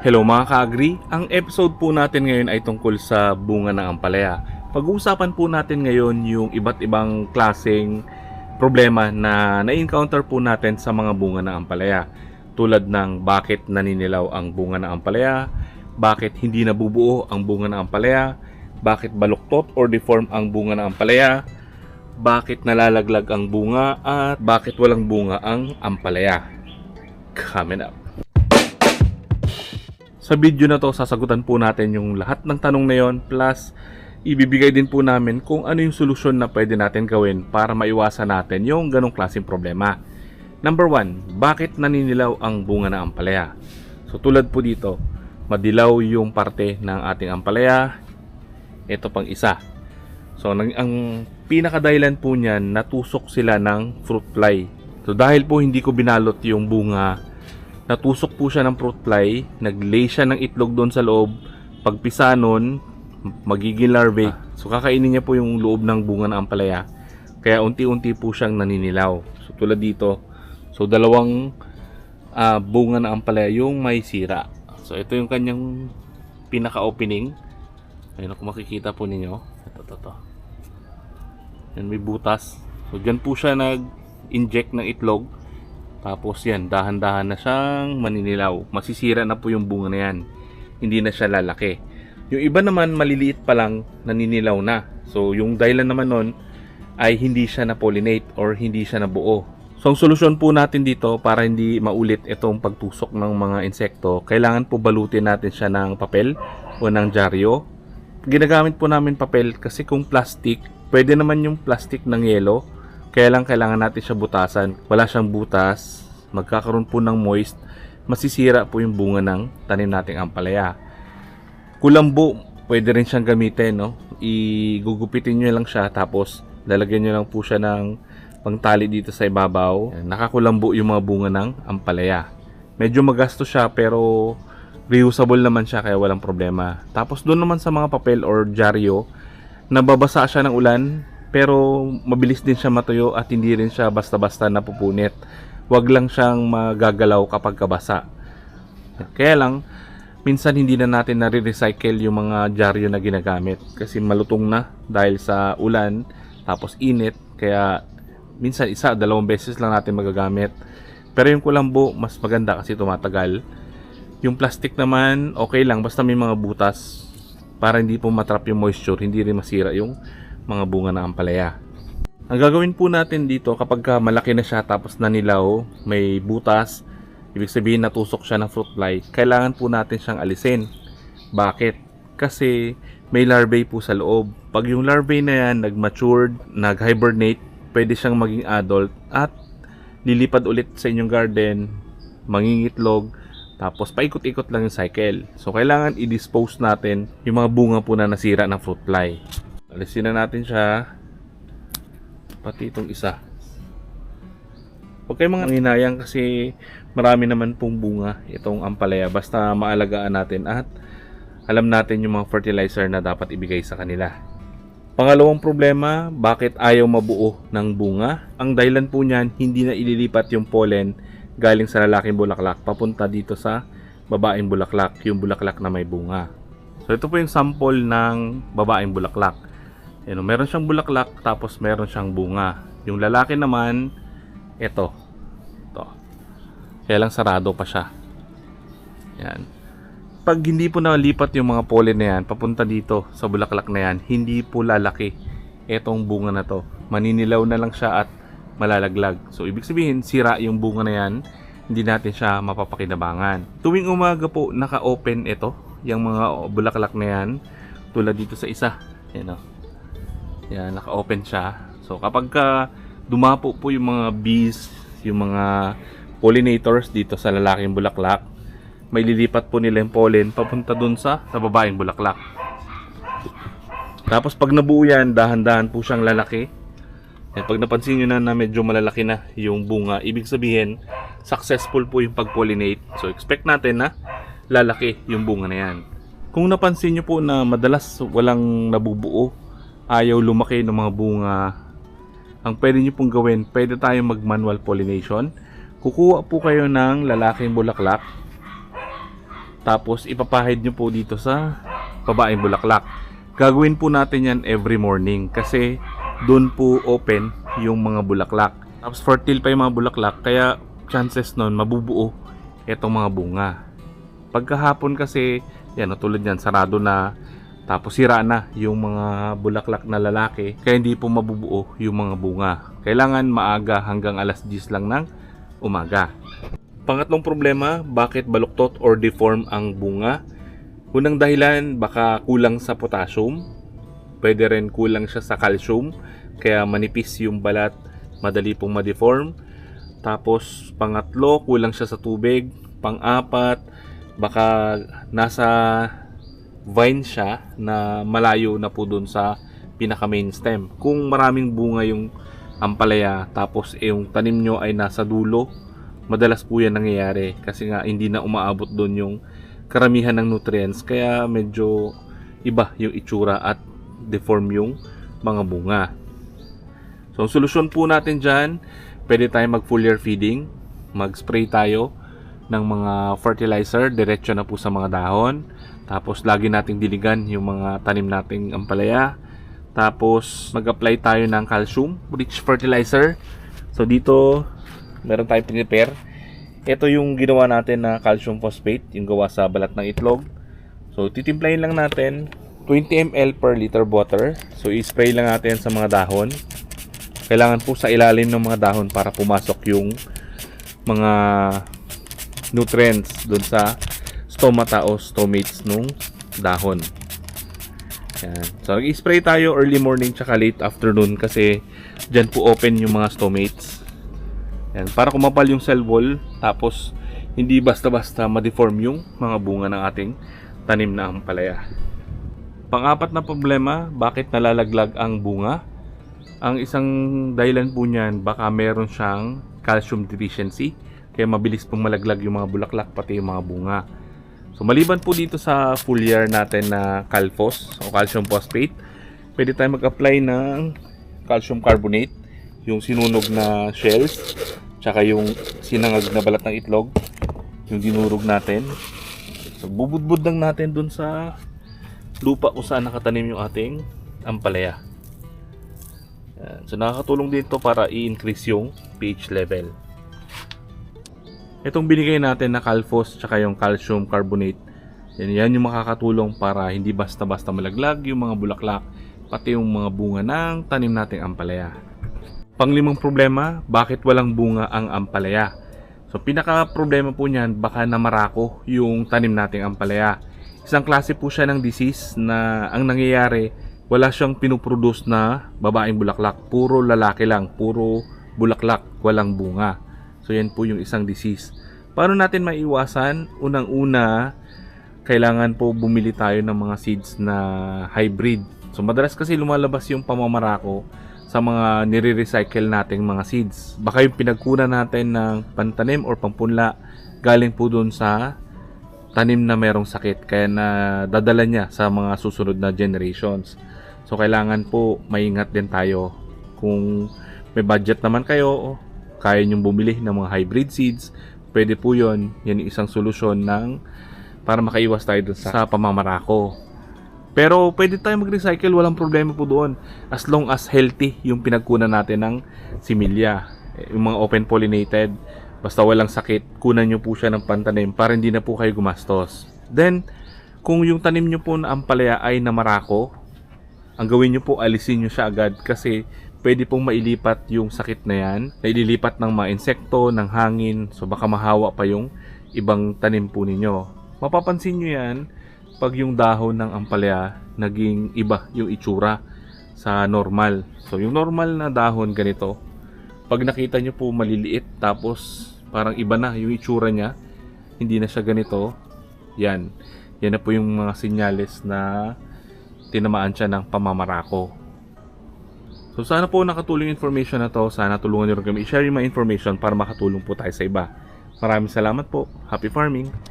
Hello mga ka-agri, ang episode po natin ngayon ay tungkol sa bunga ng ampalaya. Pag-uusapan po natin ngayon yung iba't ibang klaseng problema na na-encounter po natin sa mga bunga ng ampalaya. Tulad ng bakit naninilaw ang bunga ng ampalaya, bakit hindi nabubuo ang bunga ng ampalaya, bakit baluktot or deform ang bunga ng ampalaya, bakit nalalaglag ang bunga, at bakit walang bunga ang ampalaya. Coming up. Sa video na to, sasagutan po natin yung lahat ng tanong na yon plus ibibigay din po namin kung ano yung solusyon na pwede natin gawin para maiwasan natin yung ganong klaseng problema. Number one, bakit naninilaw ang bunga ng ampalaya? So tulad po dito, madilaw yung parte ng ating ampalaya. Ito pang isa. So nang, ang pinakadahilan po niyan, natusok sila ng fruit fly. So dahil po hindi ko binalot yung bunga natusok po siya ng fruit fly, naglay siya ng itlog doon sa loob, pagpisa nun, magiging larvae. So kakainin niya po yung loob ng bunga ng ampalaya. Kaya unti-unti po siyang naninilaw. So tulad dito, so dalawang ah, bunga ng ampalaya yung may sira. So ito yung kanyang pinaka-opening. Ayun kung makikita po ninyo. Ito, ito, ito. Yan, may butas. So dyan po siya nag-inject ng itlog. Tapos yan, dahan-dahan na siyang maninilaw. Masisira na po yung bunga na yan. Hindi na siya lalaki. Yung iba naman maliliit pa lang naninilaw na. So yung dahilan naman nun ay hindi siya na-pollinate or hindi siya nabuo. So ang solusyon po natin dito para hindi maulit itong pagtusok ng mga insekto, kailangan po balutin natin siya ng papel o ng dyaryo. Ginagamit po namin papel kasi kung plastic, pwede naman yung plastic ng yelo, kaya lang kailangan natin siya butasan. Wala siyang butas, magkakaroon po ng moist, masisira po yung bunga ng tanim nating ampalaya. Kulambo, pwede rin siyang gamitin, no? Igugupitin nyo lang siya, tapos lalagyan nyo lang po siya ng pangtali dito sa ibabaw. Nakakulambo yung mga bunga ng ampalaya. Medyo magastos siya, pero reusable naman siya, kaya walang problema. Tapos doon naman sa mga papel or dyaryo, nababasa siya ng ulan, pero mabilis din siya matuyo at hindi rin siya basta-basta napupunit. Huwag lang siyang magagalaw kapag kabasa. Kaya lang, minsan hindi na natin nare-recycle yung mga dyaryo na ginagamit kasi malutong na dahil sa ulan tapos init kaya minsan isa dalawang beses lang natin magagamit pero yung kulambo mas maganda kasi tumatagal yung plastic naman okay lang basta may mga butas para hindi po matrap yung moisture hindi rin masira yung mga bunga ng ampalaya ang gagawin po natin dito kapag ka malaki na siya tapos nanilaw may butas Ibig sabihin natusok siya ng fruit fly, kailangan po natin siyang alisin. Bakit? Kasi may larvae po sa loob. Pag yung larvae na yan nag-matured, nag-hibernate, pwede siyang maging adult at lilipad ulit sa inyong garden, mangingitlog, tapos paikot-ikot lang yung cycle. So kailangan i-dispose natin yung mga bunga po na nasira ng fruit fly. Alisin na natin siya. Pati itong isa. Huwag kayong mga hinayang kasi marami naman pong bunga itong ampalaya basta maalagaan natin at alam natin yung mga fertilizer na dapat ibigay sa kanila. Pangalawang problema, bakit ayaw mabuo ng bunga? Ang dahilan po niyan, hindi na ililipat yung pollen galing sa lalaking bulaklak papunta dito sa babaeng bulaklak, yung bulaklak na may bunga. So ito po yung sample ng babaeng bulaklak. Yan, meron siyang bulaklak tapos meron siyang bunga. Yung lalaki naman, ito. Ito. Kaya lang sarado pa siya. Yan. Pag hindi po nalipat yung mga pollen na yan, papunta dito sa bulaklak na yan, hindi po lalaki etong bunga na to. Maninilaw na lang siya at malalaglag. So, ibig sabihin, sira yung bunga na yan, hindi natin siya mapapakinabangan. Tuwing umaga po, naka-open ito, yung mga bulaklak na yan, tulad dito sa isa. Yan o. Yan, naka-open siya. So, kapag ka dumapo po yung mga bees, yung mga pollinators dito sa lalaking bulaklak, may lilipat po nila yung pollen papunta dun sa, sa babaeng bulaklak. Tapos pag nabuo yan, dahan-dahan po siyang lalaki. At pag napansin nyo na na medyo malalaki na yung bunga, ibig sabihin, successful po yung pag-pollinate. So expect natin na lalaki yung bunga na yan. Kung napansin nyo po na madalas walang nabubuo, ayaw lumaki ng mga bunga, ang pwede nyo pong gawin, pwede tayong mag-manual pollination. Kukuha po kayo ng lalaking bulaklak. Tapos ipapahid nyo po dito sa babaeng bulaklak. Gagawin po natin yan every morning kasi doon po open yung mga bulaklak. Tapos fertile pa yung mga bulaklak kaya chances nun mabubuo itong mga bunga. Pagkahapon kasi yan tulad yan sarado na tapos sira na yung mga bulaklak na lalaki kaya hindi po mabubuo yung mga bunga. Kailangan maaga hanggang alas 10 lang ng umaga. Pangatlong problema, bakit baluktot or deform ang bunga? Unang dahilan, baka kulang sa potassium. Pwede rin kulang siya sa calcium, kaya manipis yung balat, madali pong ma-deform. Tapos, pangatlo, kulang siya sa tubig. Pang-apat, baka nasa vine siya na malayo na po dun sa pinaka main stem. Kung maraming bunga yung ampalaya, tapos yung tanim nyo ay nasa dulo, madalas po yan nangyayari kasi nga hindi na umaabot doon yung karamihan ng nutrients kaya medyo iba yung itsura at deform yung mga bunga. So, ang solusyon po natin dyan, pwede tayo mag foliar feeding, mag-spray tayo ng mga fertilizer, diretso na po sa mga dahon. Tapos, lagi nating diligan yung mga tanim nating ampalaya. Tapos, mag-apply tayo ng calcium rich fertilizer. So, dito, meron tayong prepare. Ito yung ginawa natin na calcium phosphate, yung gawa sa balat ng itlog. So, titimplahin lang natin 20 ml per liter water. So, i-spray lang natin sa mga dahon. Kailangan po sa ilalim ng mga dahon para pumasok yung mga nutrients dun sa stomata o stomates nung dahon. Yan. So, nag-spray tayo early morning tsaka late afternoon kasi dyan po open yung mga stomates. Yan. Para kumapal yung cell wall tapos hindi basta-basta ma-deform yung mga bunga ng ating tanim na ampalaya. Pang-apat na problema, bakit nalalaglag ang bunga? Ang isang dahilan po niyan, baka meron siyang calcium deficiency kaya mabilis pong malaglag yung mga bulaklak pati yung mga bunga. So maliban po dito sa foliar natin na Calphos o calcium phosphate, pwede tayo mag-apply ng calcium carbonate, yung sinunog na shells, tsaka yung sinangag na balat ng itlog, yung dinurog natin. So bubudbud lang natin dun sa lupa kung saan nakatanim yung ating ampalaya. So nakakatulong din to para i-increase yung pH level. Itong binigay natin na Calphos tsaka yung calcium carbonate, yan, yan yung makakatulong para hindi basta-basta malaglag yung mga bulaklak pati yung mga bunga ng tanim nating ampalaya. Panglimang problema, bakit walang bunga ang ampalaya? So pinaka problema po niyan baka namarako yung tanim nating ampalaya. Isang klase po siya ng disease na ang nangyayari wala siyang pinuproduce na babaeng bulaklak. Puro lalaki lang, puro bulaklak, walang bunga. So yan po yung isang disease. Paano natin maiwasan? Unang-una, kailangan po bumili tayo ng mga seeds na hybrid. So madalas kasi lumalabas yung pamamarako sa mga nire-recycle nating mga seeds. Baka yung pinagkunan natin ng pantanim or pampunla galing po doon sa tanim na merong sakit kaya na dadala niya sa mga susunod na generations. So kailangan po maingat din tayo kung may budget naman kayo kaya nyong bumili ng mga hybrid seeds, pwede po yon yan yung isang solusyon ng para makaiwas tayo dun sa, sa pamamarako. Pero pwede tayo mag-recycle, walang problema po doon. As long as healthy yung pinagkunan natin ng similya. Yung mga open pollinated, basta walang sakit, kunan nyo po siya ng pantanim para hindi na po kayo gumastos. Then, kung yung tanim nyo po na ampalaya ay namarako, ang gawin nyo po, alisin nyo siya agad kasi pwede pong mailipat yung sakit na yan. Naililipat ng mga insekto, ng hangin, so baka mahawa pa yung ibang tanim po ninyo. Mapapansin nyo yan pag yung dahon ng ampalaya naging iba yung itsura sa normal. So yung normal na dahon ganito, pag nakita nyo po maliliit tapos parang iba na yung itsura niya, hindi na siya ganito, yan. Yan na po yung mga sinyales na tinamaan siya ng pamamarako. So sana po nakatulong information na to. Sana tulungan nyo rin kami i-share yung information para makatulong po tayo sa iba. Maraming salamat po. Happy farming!